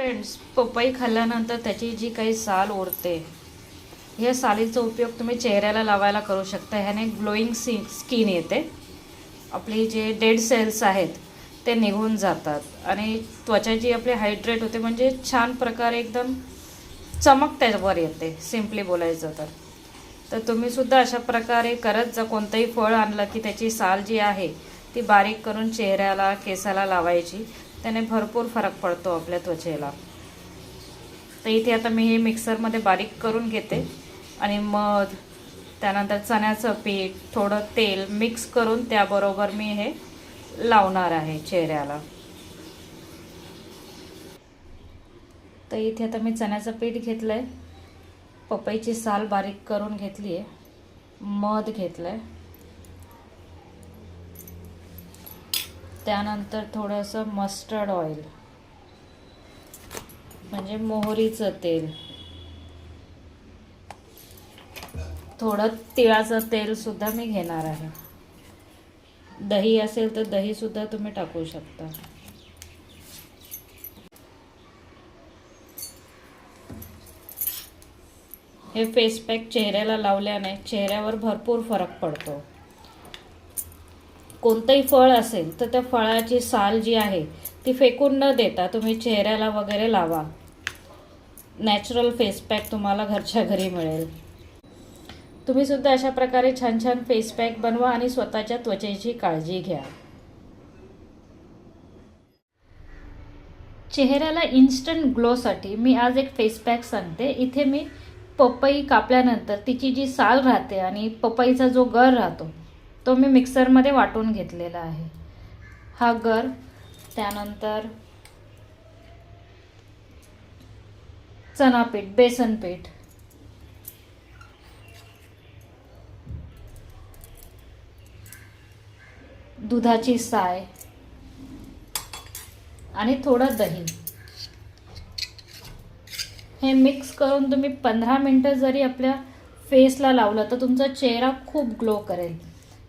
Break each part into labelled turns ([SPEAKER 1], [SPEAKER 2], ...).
[SPEAKER 1] Friends पपई खाल्ल्यानंतर त्याची जी काही साल उरते ह्या सालीचा उपयोग तुम्ही चेहऱ्याला लावायला करू शकता. ह्याने ग्लोईंग सी स्किन येते. आपली जे डेड सेल्स आहेत ते निघून जातात. आणि त्वचा जी आपली हायड्रेट होते म्हणजे छान प्रकारे एकदम चमक त्यावर येते सिम्पली बोलायचं तर. तर तुम्हीसुद्धा अशा प्रकारे करत जा. कोणतंही फळ आणलं की त्याची साल जी आहे ती बारीक करून चेहऱ्याला केसाला लावायची. त्याने भरपूर फरक पडतो आपल्या त्वचेला. तर इथे आता मी हे मिक्सरमध्ये बारीक करून घेते. आणि मध त्यानंतर चण्याचं पीठ थोडं तेल मिक्स करून त्याबरोबर मी हे लावणार आहे चेहऱ्याला. तर इथे आता मी चण्याचं पीठ घेतलं आहे पपईची साल बारीक करून घेतली आहे मध घेतलं आहे त्यानंतर थोडंसं मस्टर्ड ऑइल म्हणजे मोहरीचं तेल. थोडं तिळाचं तेलसुद्धा मी घेणार आहे. दही असेल तर दहीसुद्धा तुम्ही टाकू शकता. हे फेस पॅक चेहऱ्याला लावल्याने चेहऱ्यावर भरपूर फरक पडतो. कोणतंही फळ असेल तर त्या फळाची साल जी आहे ती फेकून न देता तुम्ही चेहऱ्याला वगैरे लावा. नॅचरल फेस पॅक तुम्हाला घरच्या घरी मिळेल. तुम्ही सुद्धा अशा प्रकारे छान छान फेस पॅक बनवा आणि स्वतःच्या त्वचेची काळजी घ्या. चेहऱ्याला इन्स्टंट ग्लोसाठी मी आज एक फेस पॅक सांगते. इथे मी पपई कापल्यानंतर तिची जी साल राहते आणि पपईचा जो गर राहतो तो मी मिक्सरमध्ये वाटून घेतलेला आहे. हा गर त्यानंतर चना पीठ बेसन पीठ दुधाची साय आणि थोडं दही. हे मिक्स करून तुम्ही पंधरा मिनटं जरी आपल्या फेसला लावलं तर तुमचा चेहरा खूप ग्लो करेल.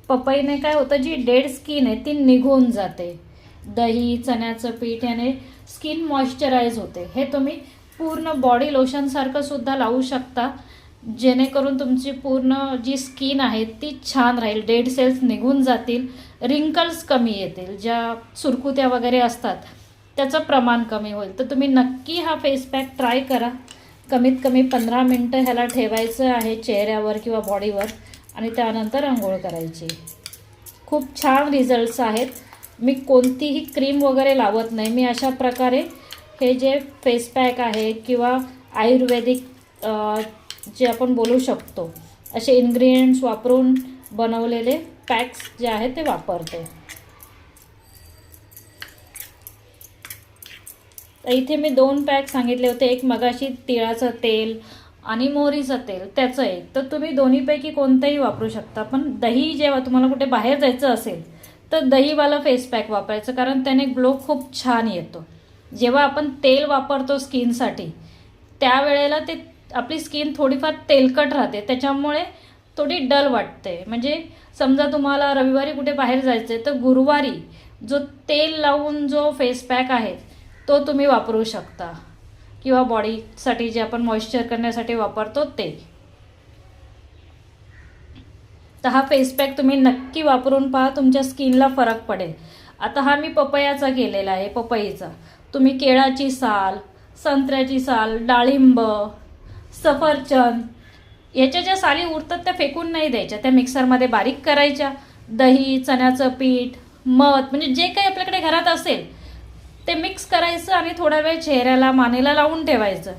[SPEAKER 1] पपईने काय होतं जी डेड स्किन आहे ती निघून जाते. दही चण्याचं पीठ याने स्किन मॉइश्चराईज होते. हे तुम्ही पूर्ण बॉडी लोशनसारखं सुद्धा लावू शकता. जेणेकरून तुमची पूर्ण जी स्किन आहे ती छान राहील. डेड सेल्स निघून जातील. रिंकल्स कमी येतील. ज्या सुरकुत्या वगैरे असतात त्याचं प्रमाण कमी होईल. तर तुम्ही नक्की हा फेस पॅक ट्राय करा. कमीत कमी पंधरा मिनटं ह्याला ठेवायचं आहे चेहऱ्यावर किंवा बॉडीवर आणि त्यानंतर आंघोळ करायची. खूप छान रिझल्ट्स आहेत. मी कोणतीही क्रीम वगैरे लावत नाही. मी अशा प्रकारे हे जे फेस पॅक आहे किंवा आयुर्वेदिक जे आपण बोलू शकतो असे इन्ग्रेडियंट्स वापरून बनवलेले पॅक्स जे आहेत ते वापरते. इथे मी दोन पॅक सांगितले होते. एक मगाशी तिळाचं तेल आणि मोहरीचं तेल त्याचं एक. तर तुम्ही दोन्हीपैकी कोणतंही वापरू शकता. पण दही जेव्हा तुम्हाला कुठे बाहेर जायचं असेल तर दहीवाला फेस पॅक वापरायचं कारण त्याने ग्लो खूप छान येतो. जेव्हा आपण तेल वापरतो स्किनसाठी त्यावेळेला ते आपली स्किन थोडीफार तेलकट राहते. त्याच्यामुळे थोडी डल वाटते. म्हणजे समजा तुम्हाला रविवारी कुठे बाहेर जायचं आहे तर गुरुवारी जो तेल लावून जो फेस पॅक आहे तो तुम्ही वापरू शकता. किंवा बॉडीसाठी जे आपण मॉइश्चर करण्यासाठी वापरतो ते. तर हा फेस पॅक तुम्ही नक्की वापरून पहा तुमच्या स्किनला फरक पडेल. आता हा मी पपयाचा केलेला आहे पपईचा. तुम्ही केळाची साल संत्र्याची साल डाळिंब सफरचंद याच्या ज्या साली उरतात त्या फेकून नाही द्यायच्या त्या मिक्सरमध्ये बारीक करायच्या. दही चण्याचं पीठ मध म्हणजे जे काही आपल्याकडे घरात असेल ते मिक्स करायचं आणि थोडा वेळ चेहऱ्याला मानेला लावून ठेवायचं.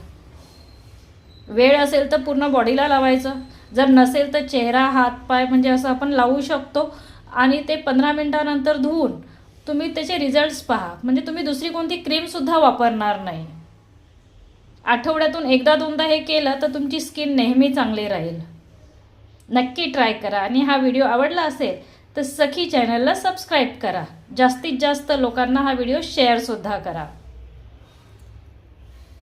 [SPEAKER 1] वेळ असेल तर पूर्ण बॉडीला लावायचं. जर नसेल तर चेहरा हात पाय म्हणजे असं आपण लावू शकतो. आणि ते पंधरा मिनटानंतर धुवून तुम्ही त्याचे रिझल्ट्स पहा. म्हणजे तुम्ही दुसरी कोणती क्रीमसुद्धा वापरणार नाही. आठवड्यातून एकदा दोनदा हे केलं तर तुमची स्किन नेहमी चांगली राहील. नक्की ट्राय करा. आणि हा व्हिडिओ आवडला असेल तर सखी चॅनलला सबस्क्राईब करा. जास्तीत जास्त लोकांना हा व्हिडिओ शेअरसुद्धा करा.